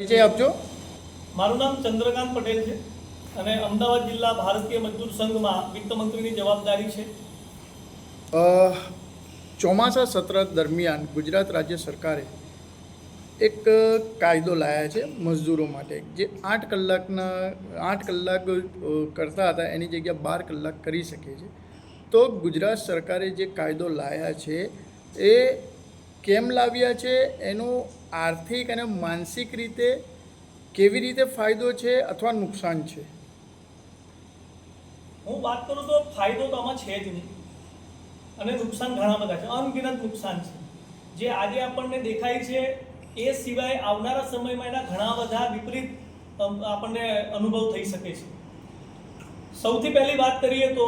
પરિચય આપજો. મારું નામ ચંદ્રકાંત પટેલ છે અને અમદાવાદ જિલ્લા ભારતીય મજદૂર સંઘમાં વિત્ત મંત્રીની જવાબદારી છે. ચોમાસા સત્ર દરમિયાન ગુજરાત રાજ્ય સરકારે એક કાયદો લાયા છે મજદૂરો માટે જે આઠ કલાકના આઠ કલાક કરતા હતા એની જગ્યા બાર કલાક કરી શકે છે. તો ગુજરાત સરકારે જે કાયદો લાયા છે એ કેમ લાવ્યા છે? એનું આર્થિક અને માનસિક રીતે કેવી રીતે ફાયદો છે અથવા નુકસાન છે? હું વાત કરું તો ફાયદો તો આમાં છે જ નહીં. અને નુકસાન ઘણા બધા છે. અનગિનત નુકસાન છે. જે આજે આપણને દેખાય છે, એ સિવાય આવનારા સમયમાં એના ઘણા બધા વિપરીત આપણને અનુભવ થઈ શકે છે. સૌથી પહેલી વાત કરીએ તો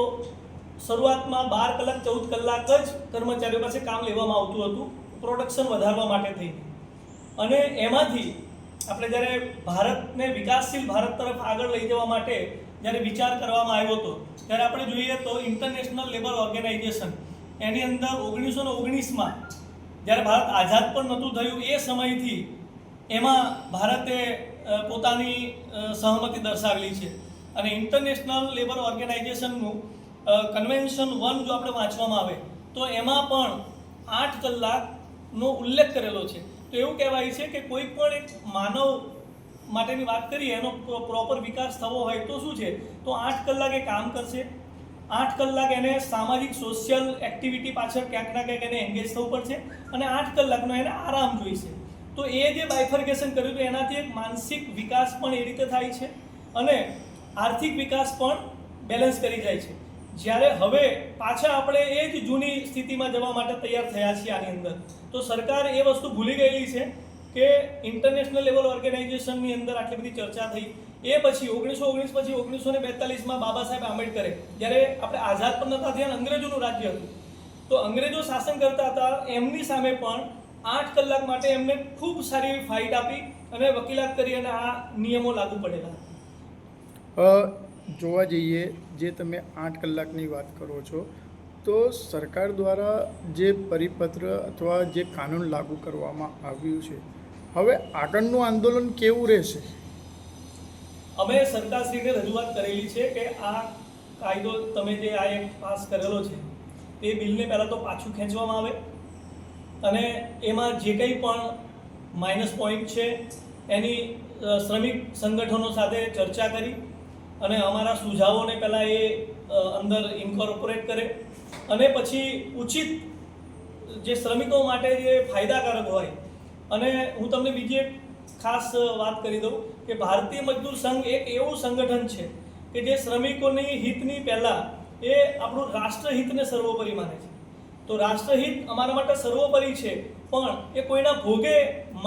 શરૂઆતમાં બાર કલાક, ચૌદ કલાક જ કર્મચારીઓ પાસે કામ લેવામાં આવતું હતું. પ્રોડક્શન વધારવા માટે થઈને અને એમાંથી આપણે જ્યારે ભારતને વિકાસશીલ ભારત તરફ આગળ લઈ જવા માટે જ્યારે વિચાર કરવામાં આવ્યો હતો, ત્યારે આપણે જોઈએ તો ઇન્ટરનેશનલ લેબર ઓર્ગેનાઇઝેશન એની અંદર ઓગણીસો ને ઓગણીસમાં જ્યારે ભારત આઝાદ પણ નહોતું થયું, એ સમયથી એમાં ભારતે પોતાની સહમતિ દર્શાવેલી છે. અને ઇન્ટરનેશનલ લેબર ઓર્ગેનાઇઝેશનનું કન્વેન્શન વન જો આપણે વાંચવામાં આવે, તો એમાં પણ આઠ કલાકનો ઉલ્લેખ કરેલો છે. તો એવું કહેવાય છે કે કોઈ પણ એક માનવ માટેની વાત કરીએ, એનો પ્રોપર વિકાસ થવો હોય તો શું છે? તો આઠ કલાક કામ કરશે. આઠ કલાક એને સામાજિક, સોશિયલ એક્ટિવિટી પાછળ ક્યાંક ના ક્યાંક એને એન્ગેજ થવું પડશે અને આઠ કલાકનો એને આરામ જોઈશે. તો એ જે બાયફર્ગેશન કર્યું તો એનાથી એક માનસિક વિકાસ પણ એ રીતે થાય છે અને આર્થિક વિકાસ પણ બેલેન્સ કરી જાય છે. જ્યારે હવે પાછા આપણે એ જ જૂની સ્થિતિમાં જવા માટે તૈયાર થયા છીએ આની અંદર. તો સરકાર એ વસ્તુ ભૂલી ગયેલી છે કે ઇન્ટરનેશનલ લેવલ ઓર્ગેનાઇઝેશનની અંદર આટલી બધી ચર્ચા થઈ. એ પછી ઓગણીસો ઓગણીસ પછી ઓગણીસો ને બેતાલીસમાં બાબા સાહેબ આંબેડકરે, જ્યારે આપણે આઝાદ પણ નતા થયા અંગ્રેજોનું રાજ્ય હતું. તો અંગ્રેજો શાસન કરતા હતા, એમની સામે પણ આઠ કલાક માટે એમને ખૂબ સારી એવી ફાઇટ આપી અને વકીલાત કરી અને આ નિયમો લાગુ પડેલા. જોવા જઈએ, જે તમે આઠ કલાકની વાત કરો છો, તો સરકાર દ્વારા જે પરિપત્ર અથવા જે કાનૂન લાગુ કરવામાં આવ્યું છે, હવે આગળનું આંદોલન કેવું રહેશે? અમે સરકારશ્રીને રજૂઆત કરેલી છે કે આ કાયદો તમે જે આ એક પાસ કરેલો છે એ બિલને પહેલાં તો પાછું ખેંચવામાં આવે અને એમાં જે કંઈ પણ માઇનસ પોઈન્ટ છે, એની શ્રમિક સંગઠનો સાથે ચર્ચા કરી અને અમારા સુઝાવોને પહેલાં એ અંદર ઇન્કોર્પોરેટ કરે. અને પછી ઉચિત જે શ્રમિકો માટે જે ફાયદાકારક હોય, અને હું તમને બીજી એક ખાસ વાત કરી દઉં કે ભારતીય મજદૂર સંઘ એક એવું સંગઠન છે કે જે શ્રમિકોની હિતની પહેલાં એ આપણું રાષ્ટ્રહિતને સર્વોપરી માને છે. તો રાષ્ટ્રહિત અમારા માટે સર્વોપરી છે, પણ એ કોઈના ભોગે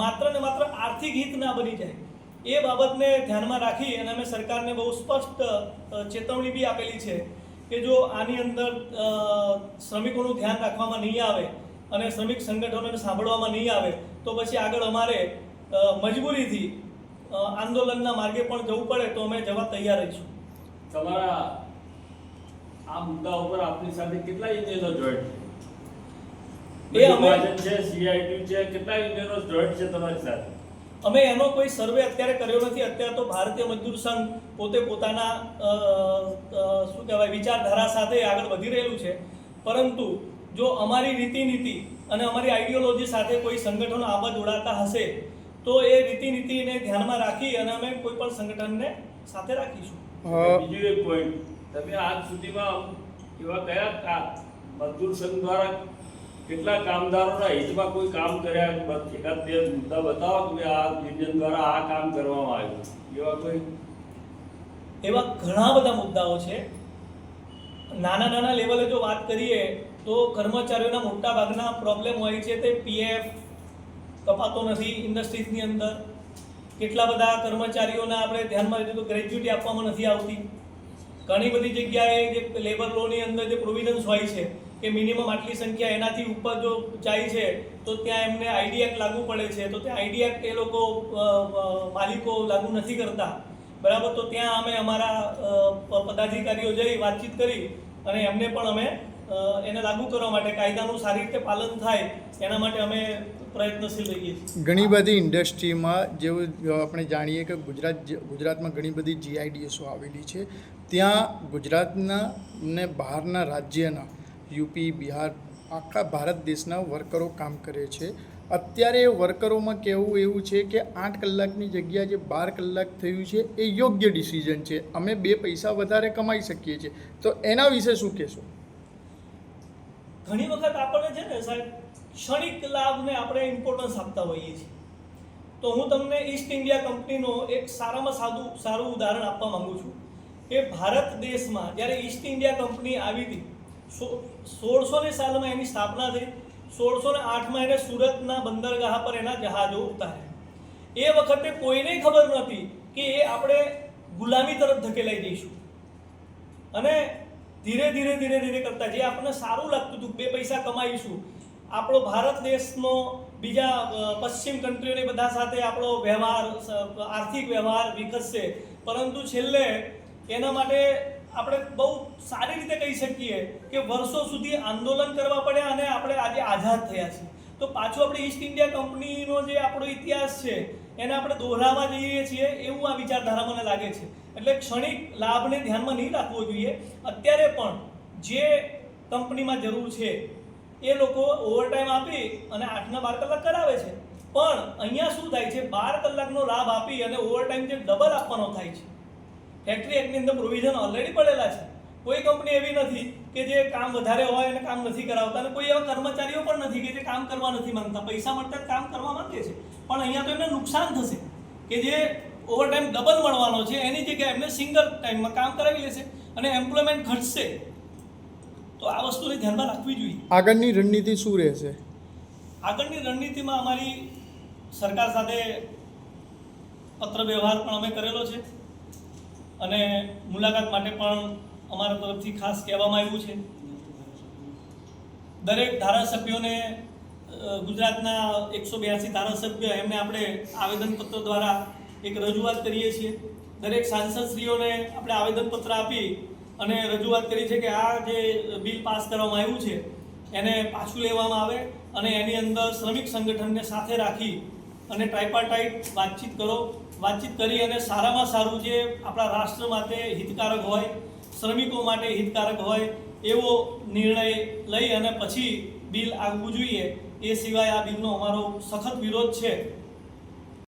માત્ર ને માત્ર આર્થિક હિત ના બની જાય. એ બાબતને ધ્યાનમાં રાખી અને અમે સરકારને બહુ સ્પષ્ટ ચેતવણી બી આપેલી છે કે જો આની અંદર શ્રમિકોનું ધ્યાન રાખવામાં નહીં આવે અને શ્રમિક સંગઠનોને સાંભળવામાં નહીં આવે તો પછી આગળ અમારે મજબૂરીથી આંદોલનના માર્ગે પણ જવું પડે તો અમે જવા તૈયાર રહીશું. તમારા આ મુદ્દા ઉપર આપની સાથે કેટલા યુનિયનો જોઈન્ટ એ અમે- છે સીઆઈટી છે કેટલા યુનિયનો જોઈન્ટ છે તમારી સાથે? અમે એનો કોઈ સર્વે અત્યારે કર્યો નથી. અત્યારે તો ભારતીય મજદૂર સંઘ પોતે પોતાના શું કહેવાય વિચારધારા સાથે આગળ વધી રહેલું છે. પરંતુ જો અમારી રીતિ નીતિ અને અમારી આઈડિયોલોજી સાથે કોઈ સંગઠનો આવા જોડાતા હશે તો એ રીતિ નીતિને ધ્યાનમાં રાખી અને અમે કોઈ પણ સંગઠનને સાથે રાખીશું. બીજું એક પોઈન્ટ તમે આજ સુધીમાં એવા કયા કા- મજદૂર સંઘ દ્વારા કેટલા કામદારોના હિતમાં કોઈ કામ કર્યા એકાદ બે મુદ્દા બતાવો કે આ યુનિયન દ્વારા આ કામ કરવામાં આવ્યું. એવા કોઈ? એવા ઘણા બધા મુદ્દાઓ છે. નાના નાના લેવલે જો વાત કરીએ તો કર્મચારીઓના મોટા ભાગના પ્રોબ્લેમ હોય છે તે પીએફ કપાતો નથી ઇન્ડસ્ટ્રીઝની અંદર. કેટલા બધા કર્મચારીઓના આપણે ધ્યાનમાં લીધું તો ગ્રેજ્યુટી આપવામાં નથી આવતી. ઘણી બધી જગ્યાએ જે લેબર લોની અંદર જે પ્રોવિઝન્સ હોય છે કે મિનિમમ આટલી સંખ્યા એનાથી ઉપર જો જાય છે, તો ત્યાં એમને આઈડી એક્ટ લાગુ પડે છે. તો ત્યાં આઈડી એક્ટ એ લોકો માલિકો લાગુ નથી કરતા. બરાબર? તો ત્યાં અમે અમારા પદાધિકારીઓ જઈ વાતચીત કરી અને એમને પણ અમે એને લાગુ કરવા માટે કાયદાનું સારી રીતે પાલન થાય, એના માટે અમે પ્રયત્નશીલ રહીએ ઘણી બધી ઇન્ડસ્ટ્રીમાં જેવું આપણે જાણીએ કે ગુજરાત ગુજરાતમાં ઘણી બધી જીઆઈડીએસો આવેલી છે, ત્યાં ગુજરાતના ને બહારના રાજ્યના યુપી, બિહાર, આખા ભારત દેશના વર્કરો કામ કરે છે. અત્યારે વર્કરોમાં કહેવું એવું છે કે આઠ કલાકની જગ્યા જે બાર કલાક થયું છે, એ યોગ્ય ડિસિઝન છે. અમે બે પૈસા વધારે કમાઈ શકીએ છીએ. તો એના વિશે શું કહેશો? ઘણી વખત આપણને છે ને સાહેબ, ક્ષણિક લાભને આપણે ઇમ્પોર્ટન્સ આપતા હોઈએ છીએ. તો હું તમને ઈસ્ટ ઇન્ડિયા કંપનીનો એક સારામાં સાદું, સારું ઉદાહરણ આપવા માંગુ છું. કે ભારત દેશમાં જ્યારે ઈસ્ટ ઇન્ડિયા કંપની આવી હતી સોળસો ને સાલમાં એની સ્થાપના થઈ. સોળસો ને આઠમાં એને સુરતના બંદરગાહ પર એના જહાજો ઉતાર્યા. એ વખતે કોઈને ખબર નહોતી કે એ આપણે ગુલામી તરફ ધકેલાઈ જઈશું. અને ધીરે ધીરે ધીરે ધીરે કરતા જે આપણને સારું લાગતું હતું, બે પૈસા કમાઈશું, આપણો ભારત દેશનો બીજા પશ્ચિમ કન્ટ્રીઓની બધા સાથે આપણો વ્યવહાર આર્થિક વ્યવહાર વિકસશે. પરંતુ છેલ્લે એના માટે આપણે બહુ સારી રીતે કહી શકીએ કે વર્ષો સુધી આંદોલન કરવા પડ્યા અને આપણે આજે આઝાદ થયા છીએ. તો પાછું આપણે ઈસ્ટ ઇન્ડિયા કંપનીનો જે આપણો ઇતિહાસ છે, એને આપણે દોહરાવા જઈએ છીએ એવું આ વિચારધારા મને લાગે છે. એટલે ક્ષણિક લાભને ધ્યાનમાં નહીં રાખવો જોઈએ. અત્યારે પણ જે કંપનીમાં જરૂર છે, એ લોકો ઓવરટાઈમ આપી અને આઠના બાર કલાક કરાવે છે. પણ અહીંયા શું થાય છે? બાર કલાકનો લાભ આપી અને ઓવરટાઈમ જે ડબલ આપવાનો થાય છે. ફેક્ટરી એક્ટની અંદર પ્રોવિઝન ઓલરેડી પડેલા છે. કોઈ કંપની એવી નથી કે જે કામ વધારે હોય અને કામ નથી કરાવતા અને કોઈ એવા કર્મચારીઓ પણ નથી કે જે કામ કરવા નથી માંગતા. પૈસા મળતા કામ કરવા માંગે છે. પણ અહીંયા તો એમને નુકસાન થશે કે જે ઓવરટાઈમ ડબલ મળવાનો છે એની જગ્યાએ એમને સિંગલ ટાઈમમાં કામ કરાવી લેશે અને એમ્પ્લોયમેન્ટ ઘટશે. તો આ વસ્તુને ધ્યાનમાં રાખવી જોઈએ. આગળની રણનીતિ શું રહેશે? આગળની રણનીતિમાં અમારી સરકાર સાથે પત્ર વ્યવહાર પણ અમે કરેલો છે. અને મુલાકાત માટે પણ અમારા તરફથી ખાસ કહેવામાં આવ્યું છે. દરેક ધારાસભ્યોને ગુજરાતના એકસો બ્યાસી ધારાસભ્ય એમને આપણે આવેદનપત્ર દ્વારા એક રજૂઆત કરીએ છીએ. દરેક સાંસદશ્રીઓને આપણે આવેદનપત્ર આપી અને રજૂઆત કરી છે કે આ જે બિલ પાસ કરવામાં આવ્યું છે, એને પાછું લેવામાં આવે અને એની અંદર શ્રમિક સંગઠનને સાથે રાખી અને ટ્રાઇપાર્ટાઇટ વાતચીત કરો. વાતચીત કરી અને સારામાં સારું જે આપણા રાષ્ટ્ર માટે હિતકારક હોય, શ્રમિકો માટે હિતકારક હોય, એવો નિર્ણય લઈ અને પછી બિલ આવવું જોઈએ, એ સિવાય આ બિલનો અમારો સખત વિરોધ છે.